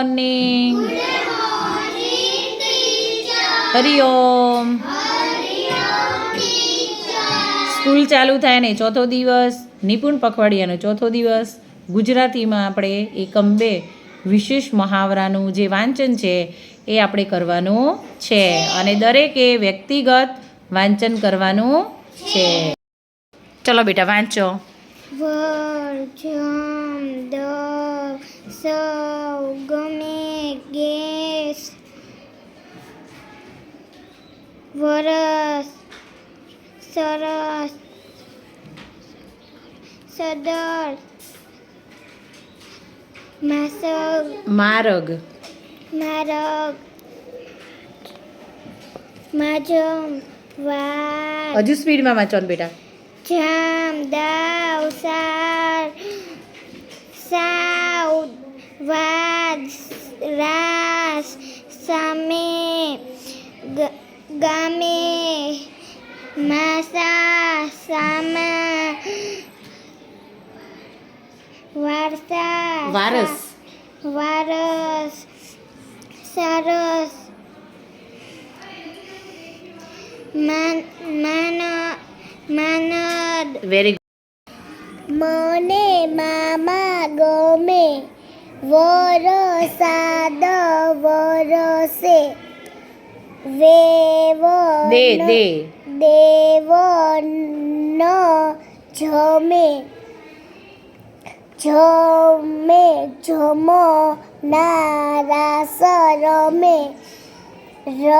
Morning Hariom school ચાલુ થાય ને ચોથો દિવસ, નિપુણ પખવાડિયાનો ચોથો દિવસ. ગુજરાતીમાં આપણે એકમ બે, વિશેષ મહાવરાનું જે વાંચન છે, એ આપણે કરવાનું છે. અને દરેકે વ્યક્તિગત વાંચન કરવાનું છે. ચલો બેટા, વાંચો. જમ દ સૌ ગમે ગેસ. વરસ સરસ સદર માસગ મારગ. મારગ માજમ વા હજુ સ્પીડમાં વાંચો બેટા. જામ દાવ સાર સાવ વાદ રાસ સામે ગામે માસા સામા વારસા વારસ. વારસ સરસ માન માન વેરી મને મામા ગમે વરસાદ વરસે. વેવો દે દે. દેવ ન જમે. જમે જમો નારાસ રમે ર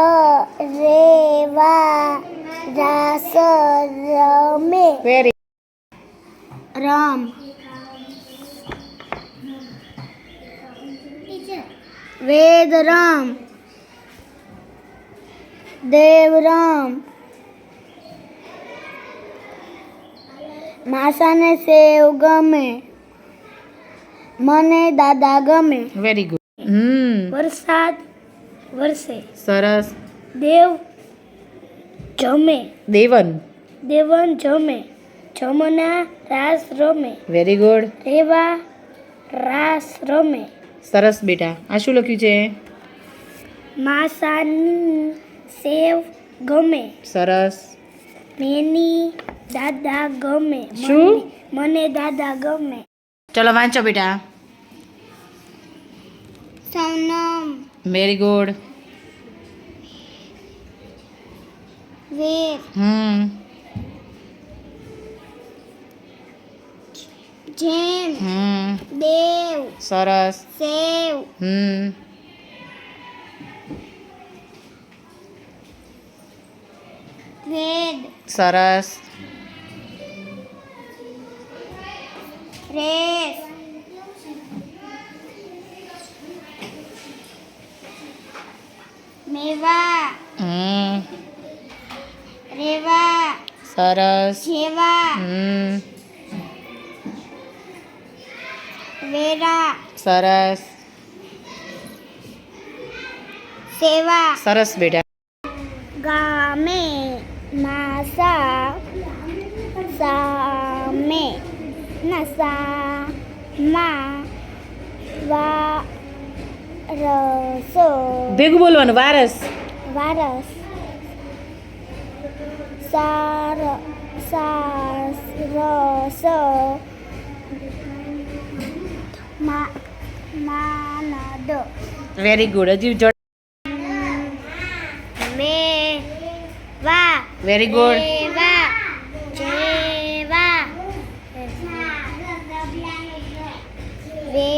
રેવા રાસ રમે વેરી રામ. વેદ રામ. દેવ રામ. માસાને સેવ ગમે. મને દાદા ગમે. વેરી ગુડ હમ. વરસાદ વરસે. સરસ. દેવ જમે. દેવન. દેવન જમે. જમના રાસ રમે. વેરી ગુડ રેવા રાસ રમે. સરસ બેટા. આ શું લખ્યું છે? માસાની સેવ ગમે. સરસ. મેની દાદા ગમે. શું? મને- દાદા ગમે. ચલો વાંચો બેટા. સૌનમ. વેરી ગુડ વેર હમ જેમ હમ દેવ સરસ સેવ હમ વેદ સરસ રેસ મેવા હમ રેવા સરસ. જેવા. હમ. વેરા. સરસ. સેવા. સરસ બેટા. ગામે માસા સામે નસા માં વા રસો ભેગું બોલવાનું વારસ. વારસ. સાર મા માનદ. વેરી ગુડ હજી જોડ મે વા વેરી ગુડ જેવા. જેવા વે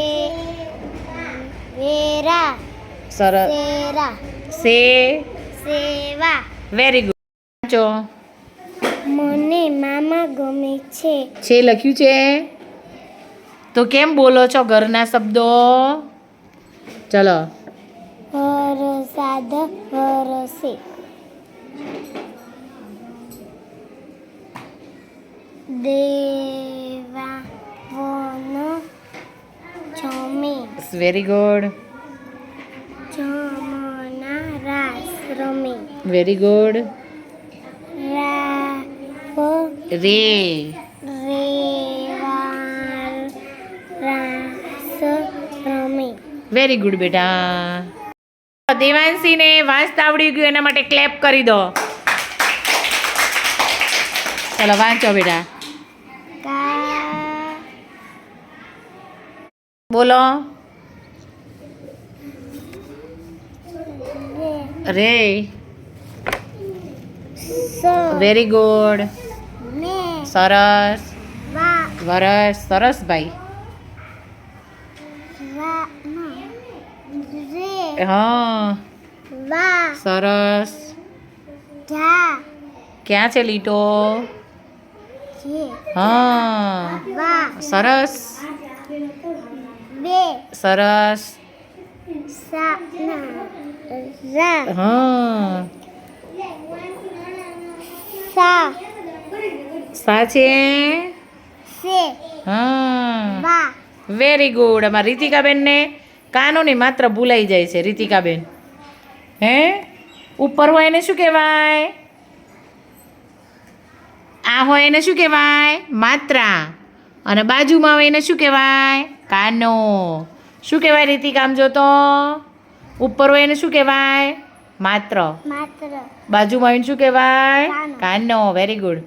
વેરા સરસ સેરા. સે સેવા. વેરી ગુડ વાંચો મને મામા ગમે છે. છે લખ્યું છે? તો કેમ બોલો છો ઘરના શબ્દો? ચલો. વરસાદ વરસે દેવા વન જમે. વેરી ગુડ જમના રાસ રમે. વેરી ગુડ રે. વેરી ગુડ બેટા. દેવાંશીને વાંચતા આવડી ગયું એના માટે ક્લેપ કરી દો. ચલો વાંચો બેટા. બોલો. રે. વેરી ગુડ સરસ. વરસ સરસ ભાઈ. હા. સરસ. ક્યાં છે લીટો? હા. વા. સરસ. બે. સરસ. હા. સા. સા છે સે. હા. વેરી ગુડ અમારા રીતિકાબેનને કાનોની માત્ર ભૂલાઈ જાય છે રીતિકાબેન. હે? ઉપર હોય એને શું કહેવાય? આ હોય એને શું કહેવાય? માત્રા. અને બાજુમાં હોય એને શું કહેવાય? કાનો. શું કહેવાય રીતિકામ આમ જોતો ઉપર હોય એને શું કહેવાય? માત્ર. બાજુમાં આવીને શું કહેવાય. કાનો. Very good